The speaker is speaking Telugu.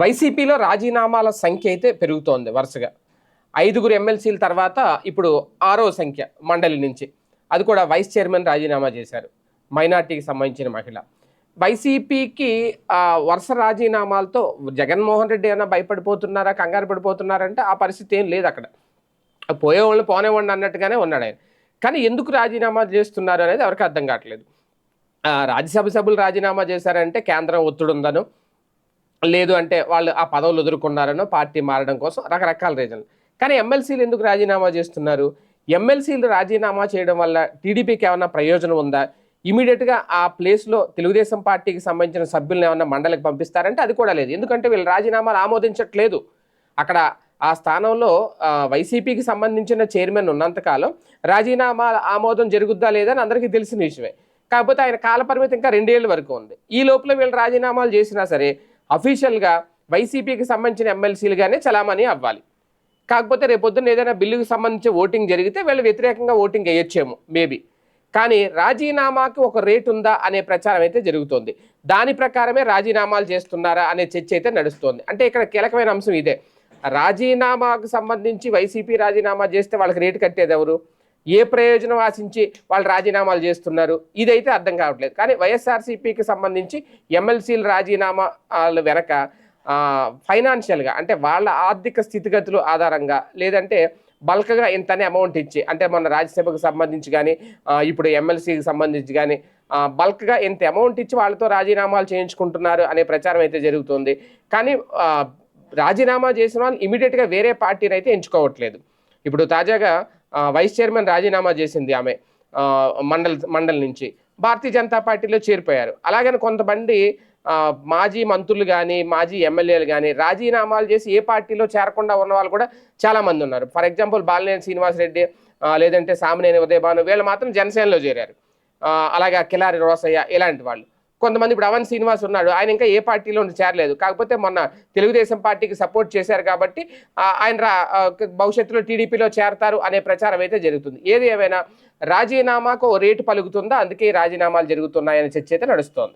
వైసీపీలో రాజీనామాల సంఖ్య అయితే పెరుగుతోంది వరుసగా. ఐదుగురు ఎమ్మెల్సీల తర్వాత ఇప్పుడు ఆరో సంఖ్య మండలి నుంచి. అది కూడా వైస్ చైర్మన్ రాజీనామా చేశారు మైనార్టీకి సంబంధించిన మహిళ. వైసీపీకి వరుస రాజీనామాలతో జగన్మోహన్ రెడ్డి ఏమైనా భయపడిపోతున్నారా కంగారు పడిపోతున్నారంటే ఆ పరిస్థితి ఏం లేదు అక్కడ. పోయేవాళ్ళు పోనేవాడిని అన్నట్టుగానే ఉన్నాడు ఆయన. కానీ ఎందుకు రాజీనామా చేస్తున్నారు అనేది ఎవరికి అర్థం కావట్లేదు. రాజ్యసభ సభ్యులు రాజీనామా చేశారంటే కేంద్రం ఒత్తిడి ఉందను. లేదు అంటే వాళ్ళు ఆ పదవులు ఎదుర్కొన్నారనో పార్టీ మారడం కోసం రకరకాల రీజన్లు. కానీ ఎమ్మెల్సీలు ఎందుకు రాజీనామా చేస్తున్నారు? ఎమ్మెల్సీలు రాజీనామా చేయడం వల్ల టీడీపీకి ఏమైనా ప్రయోజనం ఉందా? ఇమీడియట్గా ఆ ప్లేస్లో తెలుగుదేశం పార్టీకి సంబంధించిన సభ్యులను ఏమైనా మండలికి పంపిస్తారంటే అది కూడా లేదు. ఎందుకంటే వీళ్ళు రాజీనామాలు ఆమోదించట్లేదు. అక్కడ ఆ స్థానంలో వైసీపీకి సంబంధించిన చైర్మన్ ఉన్నంతకాలం రాజీనామా ఆమోదం జరుగుద్దా లేదని అందరికీ తెలిసిన విషయమే. కాకపోతే ఆయన కాలపరిమితి ఇంకా రెండేళ్ళ వరకు ఉంది. ఈ లోపల వీళ్ళు రాజీనామాలు చేసినా సరే అఫీషియల్గా వైసీపీకి సంబంధించిన ఎమ్మెల్సీలుగానే చలామణి అవ్వాలి. కాకపోతే రేపొద్దున ఏదైనా బిల్లుకు సంబంధించి ఓటింగ్ జరిగితే వీళ్ళు వ్యతిరేకంగా ఓటింగ్ వేయొచ్చేమో మేబీ. కానీ రాజీనామాకి ఒక రేటు ఉందా అనే ప్రచారం అయితే జరుగుతోంది. దాని ప్రకారమే రాజీనామాలు చేస్తున్నారా అనే చర్చ అయితే నడుస్తోంది. అంటే ఇక్కడ కీలకమైన అంశం ఇదే. రాజీనామాకు సంబంధించి వైసీపీ రాజీనామా చేస్తే వాళ్ళకి రేటు కట్టేది ఎవరు? ఏ ప్రయోజనం ఆశించి వాళ్ళు రాజీనామాలు చేస్తున్నారు? ఇదైతే అర్థం కావట్లేదు. కానీ వైఎస్ఆర్సీపీకి సంబంధించి ఎమ్మెల్సీల రాజీనామాలు వెనక ఫైనాన్షియల్గా అంటే వాళ్ళ ఆర్థిక స్థితిగతులు ఆధారంగా లేదంటే బల్క్గా ఇంతనే అమౌంట్ ఇచ్చి అంటే మన రాజ్యసభకు సంబంధించి కానీ ఇప్పుడు ఎమ్మెల్సీకి సంబంధించి కానీ బల్క్గా ఇంత అమౌంట్ ఇచ్చి వాళ్ళతో రాజీనామాలు చేయించుకుంటున్నారు అనే ప్రచారం అయితే జరుగుతుంది. కానీ రాజీనామా చేసిన వాళ్ళు ఇమీడియట్గా వేరే పార్టీని అయితే ఎంచుకోవట్లేదు. ఇప్పుడు తాజాగా వైస్ చైర్మన్ రాజీనామా చేసింది ఆమె మండల్ మండలి నుంచి. భారతీయ జనతా పార్టీలో చేరిపోయారు. అలాగని కొంతమంది మాజీ మంత్రులు కానీ మాజీ ఎమ్మెల్యేలు కానీ రాజీనామాలు చేసి ఏ పార్టీలో చేరకుండా ఉన్న వాళ్ళు కూడా చాలా మంది ఉన్నారు. ఫర్ ఎగ్జాంపుల్ బాలినేని శ్రీనివాసరెడ్డి లేదంటే సామినేని ఉదయభాను వీళ్ళు మాత్రం జనసేనలో చేరారు. ఆ, అలాగే కిలారి రోసయ్య ఇలాంటి వాళ్ళు. కొంతమంది ఇప్పుడు అవన్ శ్రీనివాస్ ఉన్నాడు ఆయన ఇంకా ఏ పార్టీలో చేరలేదు. కాకపోతే మొన్న తెలుగుదేశం పార్టీకి సపోర్ట్ చేశారు కాబట్టి ఆయన రా భవిష్యత్తులో టీడీపీలో చేరతారు అనే ప్రచారం అయితే జరుగుతుంది. ఏది ఏమైనా రాజీనామాకు ఓ రేటు పలుకుతుందా? అందుకే రాజీనామాలు జరుగుతున్నాయనే చర్చ అయితే నడుస్తోంది.